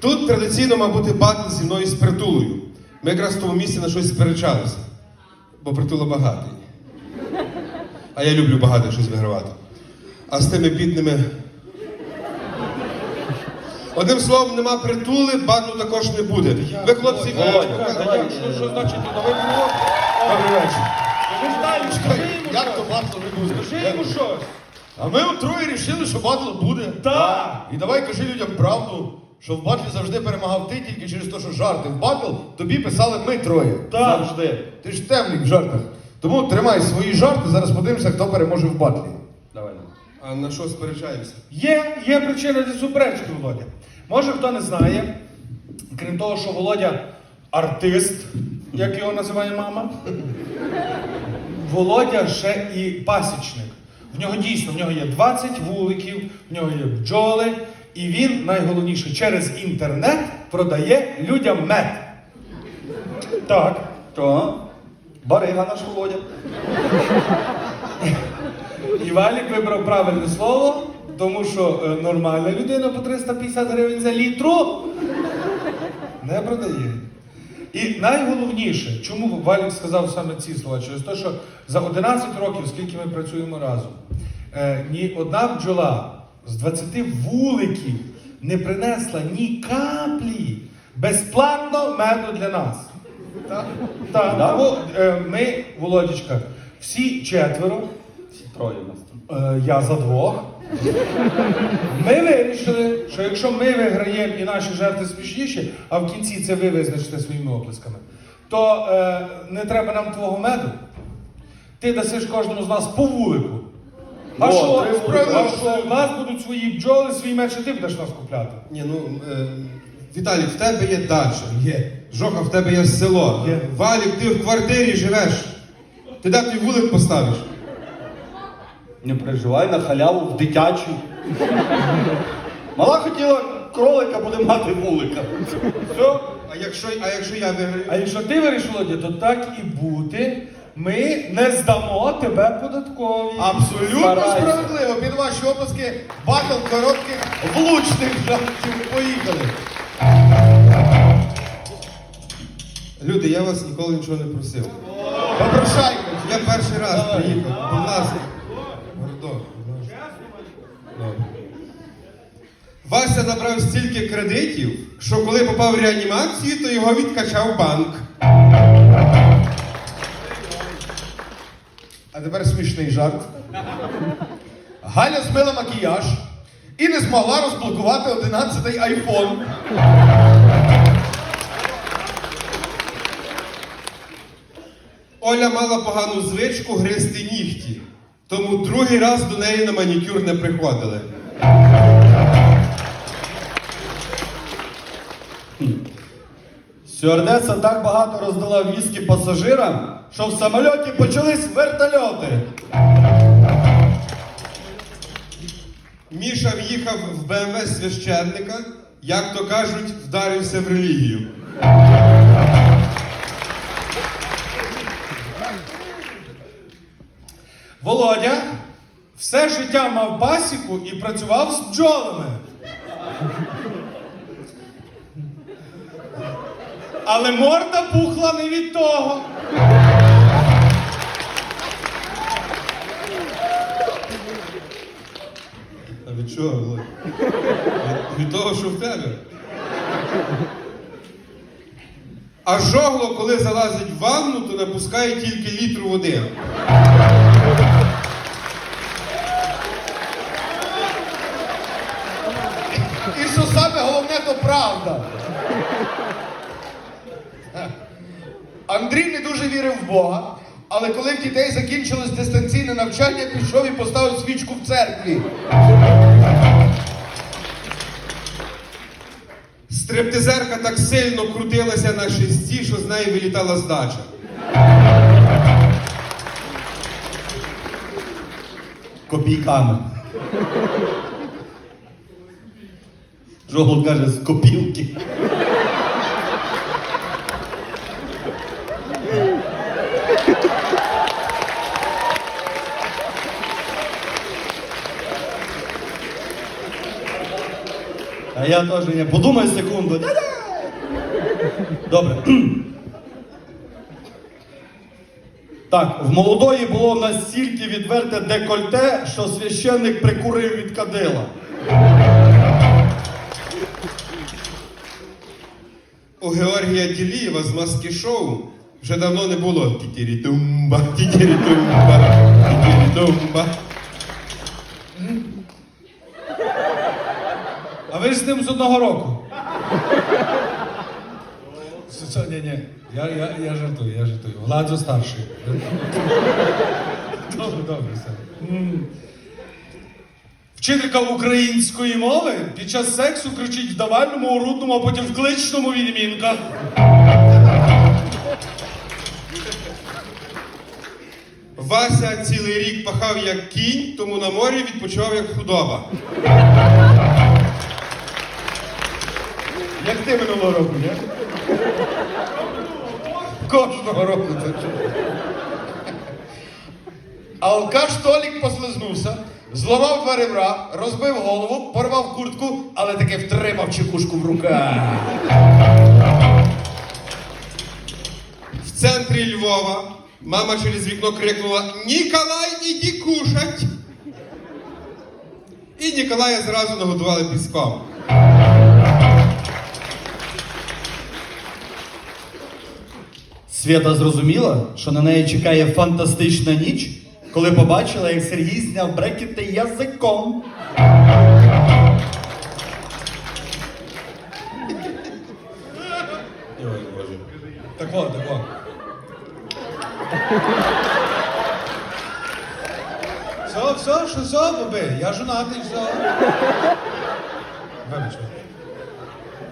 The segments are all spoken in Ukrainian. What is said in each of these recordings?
Тут традиційно мав бути батл зі мною з притулою. Ми якраз в тому місці на щось сперечалися, бо притула багатий. А я люблю багато щось вигравати. А з тими бідними. Одним словом, нема притули, батлу також не буде. Ви, хлопці, е, що, значить новий? Добрий вечір. Як то батл не буде? Скажи йому щось. А ми от рішили, що батл буде. Так. І давай кажи людям правду, що в батлі завжди перемагав ти тільки через те, що жарти. В батл тобі писали ми троє. Так. Завжди. Ти ж темний в жартах. Тому тримай свої жарти, зараз подивимося, хто переможе в батлі. Давай. А на що сперечаємося? Є, є причина для суперечки, Володя. Може хто не знає, крім того, що Володя артист, як його називає мама. Володя ще і пасічник. В нього дійсно в нього є 20 вуликів, в нього є бджоли, і він, найголовніше, через інтернет продає людям мед. Так. То, барига наш Володя. І Валік вибрав правильне слово, тому що е, нормальна людина по 350 гривень за літру не продає. І найголовніше, чому Валік сказав саме ці слова? Через те, що за 11 років, скільки ми працюємо разом, е, ні одна бджола з 20 вуликів не принесла ні каплі безплатно меду для нас. Так? Так. Да? Тому, е, ми, Володічка, всі четверо Всі троє у нас. Е, я за двох. Ми вирішили, що якщо ми виграємо і наші жертви смішніші, а в кінці це ви визначите своїми оплесками, то е, не треба нам твого меду. Ти дасиш кожному з нас по вулику. А що? три вулики. А що? У нас будуть свої бджоли, свій мед, що ти будеш нас купляти. Ні, ну е, Віталій, в тебе є дача. Є. Жоха, в тебе є село. Є. Валік, ти в квартирі живеш. Ти де твій вулик поставиш? Не переживай на халяву в дитячій. Мала хотіла кролика, буде мати вулика. Все. А якщо, а якщо я виграю? А якщо ти вирішив, Володя, то так і бути. Ми не здамо тебе податкові. Абсолютно Старайся. справедливо. Під ваші опуски батл коротких влучних жартів. Поїхали. Люди, я вас ніколи нічого не просив. Попрошайка. Я перший раз приїхав. Будь ласка. Гордо, будь ласка. Добре. Вася набрав стільки кредитів, що коли попав в реанімацію, то його відкачав банк. А тепер смішний жарт. Галя змила макіяж і не змогла розблокувати 11-й айфон. Оля мала погану звичку гризти нігті, тому другий раз до неї на манікюр не приходили. Стюардеса так багато роздала віскі пасажирам, що в самольоті почались вертольоти. Міша в'їхав в БМВ священника, як то кажуть, вдарився в релігію. Володя все життя мав пасіку і працював з бджолами. Але морда пухла не від того. А від чого, Володь? Від, від того, що в тебе. А жогло, коли залазить в ванну, то напускає тільки літру води. І що саме головне, то правда. Дуже вірив в Бога, але коли в дітей закінчилось дистанційне навчання, пішов і поставив свічку в церкві. Стриптизерка так сильно крутилася на шесті, що з неї вилітала здача. Копійками. Жогол каже, з копілки. А я теж не подумай секунду. Да-да. Добре. Так, в молодої було настільки відверте декольте, що священник прикурив від кадила. У Георгія Ділієва з маски шоу вже давно не було тітірі-тумба, тітірі-тумба, тітірі-тумба. А ви з ним з одного року. Ні, ні. Я, я, я жартую, я жартую. Владзо старший. Добре, добре, все. Вчителька української мови під час сексу кричить в давальному, урудному, а потім в кличному відмінках. Вася цілий рік пахав як кінь, тому на морі відпочивав як худоба. Як ти минулого року, ні? Кожного року це чого. Алкаш Толік послизнувся, зламав два ребра, розбив голову, порвав куртку, але таки втримав чекушку в руках. В центрі Львова мама через вікно крикнула Ніколай, іди кушать! І Ніколая зразу нагодували піском. Свята зрозуміла, що на неї чекає фантастична ніч, коли побачила, як Сергій зняв брекети язиком. Ой, Боже. Так от, так от. Все, все, що все, баби, я жонатий, все. Вибач.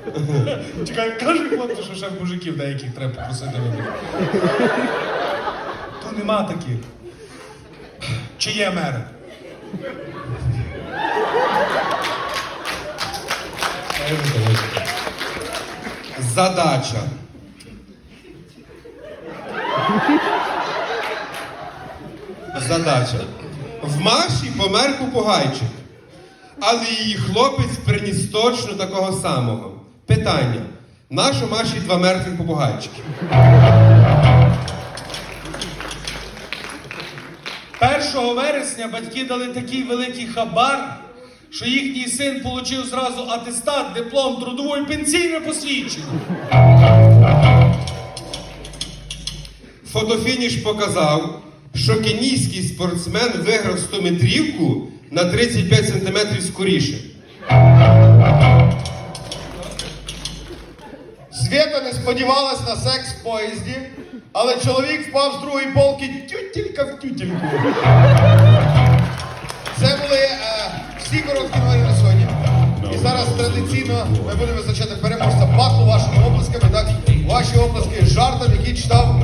Чекай, кажи хлопцю, що ще мужиків деяких треба попросити вибач. То нема таких. Чи є мер? Задача. Задача. В Маші помер попугайчик, але її хлопець приніс точно такого самого. Питання. Нащо Маші два мертвих попугайчики? Першого вересня батьки дали такий великий хабар, що їхній син отримав зразу атестат, диплом, трудову і пенсійне посвідчення. Фотофініш показав, що кенійський спортсмен виграв 100 метрівку на 35 сантиметрів скоріше. Свята не сподівалась на секс в поїзді, але чоловік впав з другої полки тютілька в тютільку. Це були е, всі короткі новини на сьогодні. І зараз традиційно ми будемо визначати переможця батлу вашими оплесками. Так, ваші обласки жартом, який читав